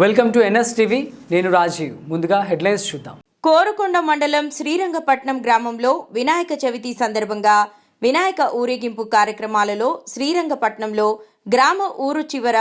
Welcome to NS TV. నేను రాజీవ్. ముందుగా headlines చూద్దాం. కోరుకొండ మండలం శ్రీరంగపట్నం గ్రామంలో వినాయక చవితి సందర్భంగా వినాయక ఊరేగింపు కార్యక్రమాలలో శ్రీరంగపట్నంలో గ్రామ ఊరు చివర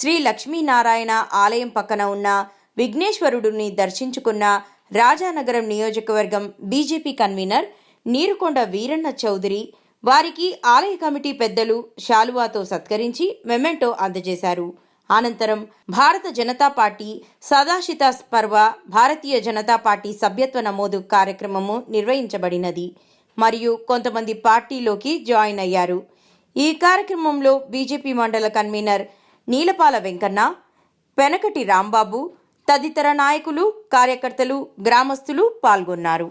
శ్రీ లక్ష్మీనారాయణ ఆలయం పక్కన ఉన్న విఘ్నేశ్వరుడిని దర్శించుకున్న రాజానగరం నియోజకవర్గం బీజేపీ కన్వీనర్ నీరుకొండ వీరన్న చౌదరి వారికి ఆలయ కమిటీ పెద్దలు శాలువాతో సత్కరించి మెమెంటో అందజేశారు. అనంతరం భారత జనతా పార్టీ సదాశిత పర్వ భారతీయ జనతా పార్టీ సభ్యత్వ నమోదు కార్యక్రమము నిర్వహించబడినది. మరియు కొంతమంది పార్టీలోకి జాయిన్ అయ్యారు. ఈ కార్యక్రమంలో బీజేపీ మండల కన్వీనర్ నీలపాల వెంకన్న పెనకటి రాంబాబు తదితర నాయకులు కార్యకర్తలు గ్రామస్తులు పాల్గొన్నారు.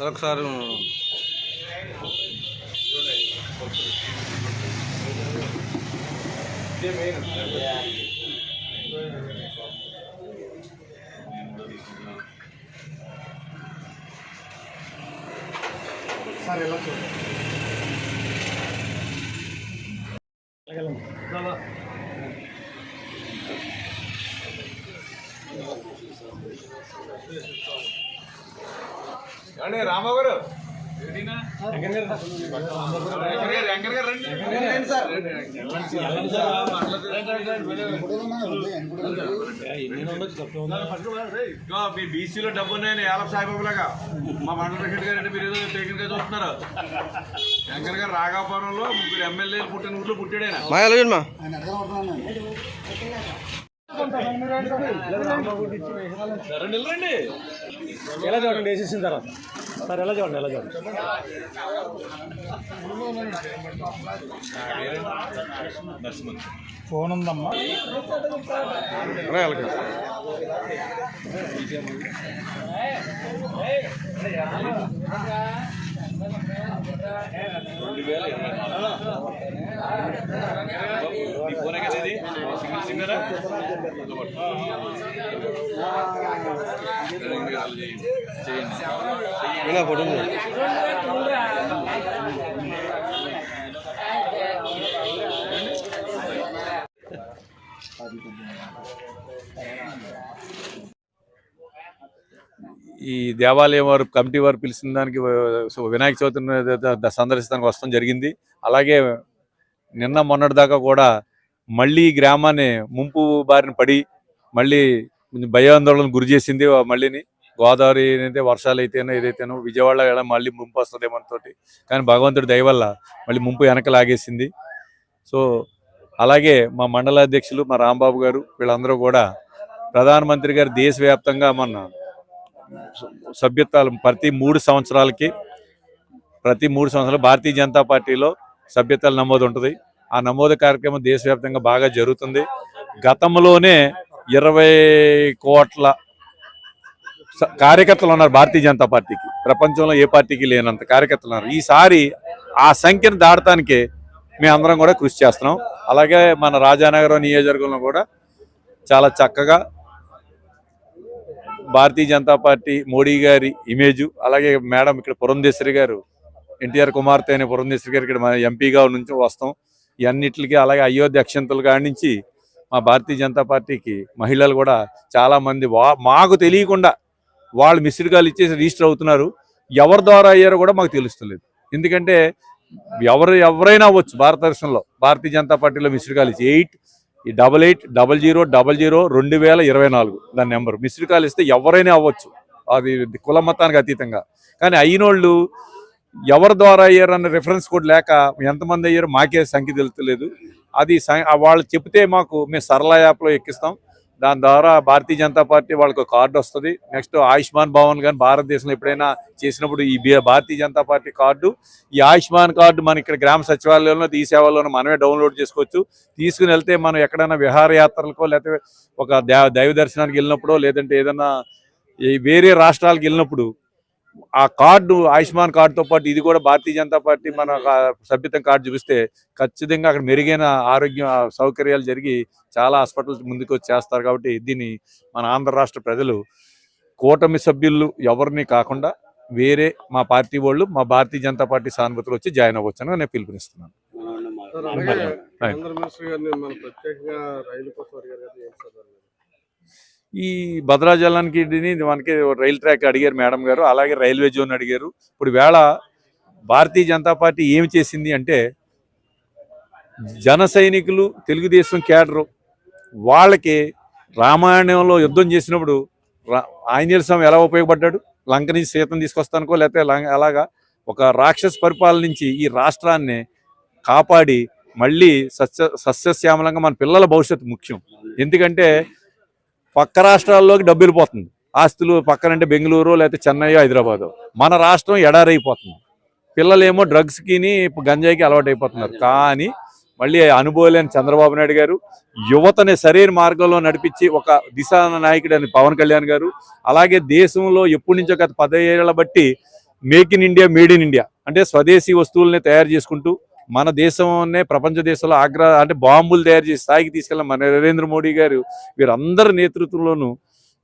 ఒకసారి అండి రాంబాబు గారు మీ బీసీలో డబ్బు ఉన్నాయని ఏలప్ సాయిబాబు లాగా మా మండల ప్రెసిడెంట్ గారు అంటే మీరు ఏదో టేకిన్గా చూస్తున్నారు. శంకర్ గారు రాఘాపురంలో ముగ్గురు ఎమ్మెల్యేలు పుట్టిన ఊర్లో పుట్టాడైనా నిలరండి. ఎలా చూడండి? వేసేసిన తర్వాత. సార్ ఎలా చూడండి ఎలా చూడండి? ఫోన్ ఉందమ్మా రెండు వేల ఇరవై నాలుగు ఈ దేవాలయం వారు కమిటీ వారు పిలిచిన దానికి వినాయక చవితిని సందర్శించడానికి వస్తాం జరిగింది. అలాగే నిన్న మొన్నటి దాకా కూడా మళ్ళీ ఈ గ్రామాన్ని ముంపు బారిన పడి మళ్ళీ భయాందోళన గురి చేసింది మళ్ళీని. గోదావరి అయితే వర్షాలు అయితేనో ఏదైతేనో విజయవాడ మళ్ళీ ముంపు వస్తుందేమో తోటి కానీ భగవంతుడి దయ వల్ల మళ్ళీ ముంపు వెనక లాగేసింది. సో అలాగే మా మండల అధ్యక్షులు మా రాంబాబు గారు వీళ్ళందరూ కూడా ప్రధానమంత్రి గారు దేశవ్యాప్తంగా మన సభ్యత్వాలు ప్రతి మూడు సంవత్సరాలకి ప్రతి మూడు సంవత్సరాలు భారతీయ జనతా పార్టీలో సభ్యతలు నమోదు ఉంటుంది. ఆ నమోదు కార్యక్రమం దేశవ్యాప్తంగా బాగా జరుగుతుంది. గతంలోనే ఇరవై కోట్ల స- కార్యకర్తలు ఉన్నారు భారతీయ జనతా పార్టీకి. ప్రపంచంలో ఏ పార్టీకి లేనంత కార్యకర్తలు ఉన్నారు. ఈసారి ఆ సంఖ్యను దాటడానికి మేమందరం కూడా కృషి చేస్తున్నాం. అలాగే మన రాజానగరం నియోజకవర్గంలో కూడా చాలా చక్కగా భారతీయ జనతా పార్టీ మోడీ గారి ఇమేజ్ అలాగే మేడం ఇక్కడ పురంధేశ్వరి గారు ఎన్టీఆర్ కుమార్తె అనే పురంధేశ్వరి గారు ఇక్కడ మన ఎంపీగా నుంచి వస్తాం. ఇవన్నిటికి అలాగే అయోధ్య అక్షంతలు కానించి మా భారతీయ జనతా పార్టీకి మహిళలు కూడా చాలామంది వా మాకు తెలియకుండా వాళ్ళు మిస్డ్ కాల్ ఇచ్చేసి రిజిస్టర్ అవుతున్నారు. ఎవరి ద్వారా అయ్యారో కూడా మాకు తెలుస్తలేదు. ఎందుకంటే ఎవరు ఎవరైనా అవ్వచ్చు భారతదేశంలో భారతీయ జనతా పార్టీలో మిస్డ్ కాల్ ఇచ్చి ఎయిట్ ఈ double eight double zero double zero రెండు వేల ఇరవై నాలుగు దాని నెంబర్. మిస్డ్ కాల్ ఇస్తే ఎవరైనా అవ్వచ్చు. అది కుల మతానికి అతీతంగా. కానీ అయినోళ్ళు ఎవరి ద్వారా అయ్యారు అన్న రిఫరెన్స్ కోడ్ లేక ఎంతమంది అయ్యారో మాకే సంఖ్య తెలుస్తలేదు. అది వాళ్ళు చెప్తే మాకు మేము సరళ యాప్లో ఎక్కిస్తాం. దాని ద్వారా భారతీయ జనతా పార్టీ వాళ్ళకి ఒక కార్డు వస్తుంది. నెక్స్ట్ ఆయుష్మాన్ భవన్ కానీ భారతదేశంలో ఎప్పుడైనా చేసినప్పుడు ఈ భారతీయ జనతా పార్టీ కార్డు ఈ ఆయుష్మాన్ కార్డు మన ఇక్కడ గ్రామ సచివాలయంలో ఈ సేవల్లోనూ మనమే డౌన్లోడ్ చేసుకోవచ్చు. తీసుకుని వెళ్తే మనం ఎక్కడైనా విహారయాత్రలకో లేకపోతే ఒక దే- దైవ దర్శనానికి వెళ్ళినప్పుడో లేదంటే ఏదైనా ఈ వేరే రాష్ట్రాలకు వెళ్ళినప్పుడు ఆ కార్డు ఆయుష్మాన్ కార్డుతో పాటు ఇది కూడా భారతీయ జనతా పార్టీ మన సభ్యత్వం కార్డు చూపిస్తే ఖచ్చితంగా అక్కడ మెరుగైన ఆరోగ్య సౌకర్యాలు జరిగి చాలా హాస్పిటల్స్ ముందుకు వచ్చి చేస్తారు కాబట్టి దీన్ని మన ఆంధ్ర రాష్ట్ర ప్రజలు కూటమి సభ్యులు ఎవరిని కాకుండా వేరే మా పార్టీ వాళ్ళు మా భారతీయ జనతా పార్టీ సానుభూతులు వచ్చి జాయిన్ అవ్వచ్చు నేను పిలుపునిస్తున్నాను. ఈ భద్రాచలానికి మనకి రైల్ ట్రాక్ అడిగారు మేడం గారు అలాగే రైల్వే జోన్ అడిగారు. ఇప్పుడు వేళ భారతీయ జనతా పార్టీ ఏమి చేసింది అంటే జన సైనికులు తెలుగుదేశం కేడరు వాళ్ళకి రామాయణంలో యుద్ధం చేసినప్పుడు రా- ఆంజనేయ స్వామి ఎలా ఉపయోగపడ్డాడు? లంక నుంచి సీతను తీసుకొస్తానుకో లేకపోతే లం- అలాగా ఒక రాక్షస పరిపాలన నుంచి ఈ రాష్ట్రాన్ని కాపాడి మళ్ళీ సస్య సస్యశ్యామలంగా మన పిల్లల భవిష్యత్తు ముఖ్యం. ఎందుకంటే పక్క రాష్ట్రాల్లోకి డబ్బు పోతుంది. ఆస్తులు పక్కనంటే బెంగళూరు లేకపోతే చెన్నై హైదరాబాద్. మన రాష్ట్రం ఎడారైపోతుంది. పిల్లలేమో డ్రగ్స్కిని గంజాయికి అలవాటు అయిపోతున్నారు కానీ మళ్ళీ అనుభవం లేని చంద్రబాబు నాయుడు గారు యువతని సరైన మార్గంలో నడిపించి ఒక దిశా నాయకుడు అని పవన్ కళ్యాణ్ గారు అలాగే దేశంలో ఎప్పటి నుంచో గత పదేళ్ళ బట్టి make in India made in India అంటే స్వదేశీ వస్తువుల్ని తయారు చేసుకుంటూ మన దేశంనే ప్రపంచ దేశంలో ఆగ్రా అంటే బాంబులు తయారు చేసి స్థాయికి తీసుకెళ్ళిన మన నరేంద్ర మోడీ గారు వీరందరి నేతృత్వంలోనూ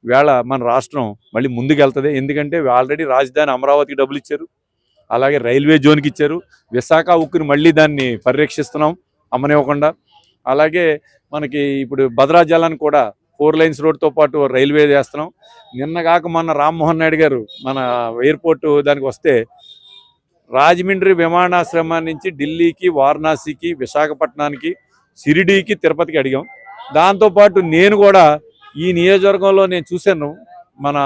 వేళ మన రాష్ట్రం మళ్ళీ ముందుకెళ్తుంది. ఎందుకంటే ఆల్రెడీ రాజధాని అమరావతికి డబ్బులు ఇచ్చారు. అలాగే రైల్వే జోన్కి ఇచ్చారు. విశాఖ ఉక్కుని మళ్ళీ దాన్ని పరిరక్షిస్తున్నాం. అమ్మనివ్వకుండా. అలాగే మనకి ఇప్పుడు భద్రాజలాన్ని కూడా ఫోర్ లైన్స్ రోడ్తో పాటు రైల్వే చేస్తున్నాం. నిన్న కాక మొన్న రామ్మోహన్ నాయుడు గారు మన ఎయిర్పోర్ట్ దానికి వస్తే రాజమండ్రి విమానాశ్రమం నుంచి ఢిల్లీకి వారణాసికి విశాఖపట్నానికి షిరిడీకి తిరుపతికి అడిగాం. దాంతోపాటు నేను కూడా ఈ నియోజకవర్గంలో నేను చూశాను. మన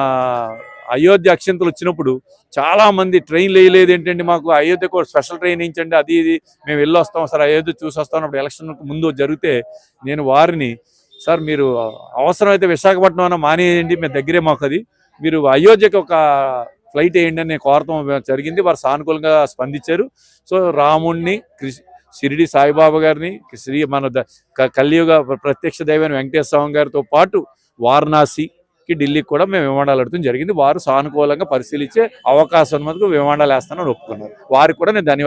అయోధ్య అక్షంతలు వచ్చినప్పుడు చాలా మంది ట్రైన్లు వేయలేదు ఏంటంటే మాకు? అయోధ్యకు స్పెషల్ ట్రైన్ ఇచ్చండి అది ఇది. మేము వెళ్ళి వస్తాం సార్ అయోధ్య చూసి వస్తాం అప్పుడు ఎలక్షన్ ముందు జరిగితే నేను వారిని సార్ మీరు అవసరమైతే విశాఖపట్నం అన్న మానేయండి మీ దగ్గరే మాకు అది. మీరు అయోధ్యకు ఒక ఫ్లైట్ వేయండి అని నేను కోరటం జరిగింది. వారు సానుకూలంగా స్పందించారు. సో రాముణ్ణి షిరిడి సాయిబాబా గారిని శ్రీ మన ద- కలియుగ ప్రత్యక్ష దైవైన వెంకటేశ్వర స్వామి గారితో పాటు వారణాసికి ఢిల్లీకి కూడా మేము విమానాలు అడగడం జరిగింది. వారు సానుకూలంగా పరిశీలించే అవకాశం ఉన్నందుకు విమానాలు వేస్తానని ఒప్పుకున్నారు. వారికి కూడా నేను ధన్యవాదాలు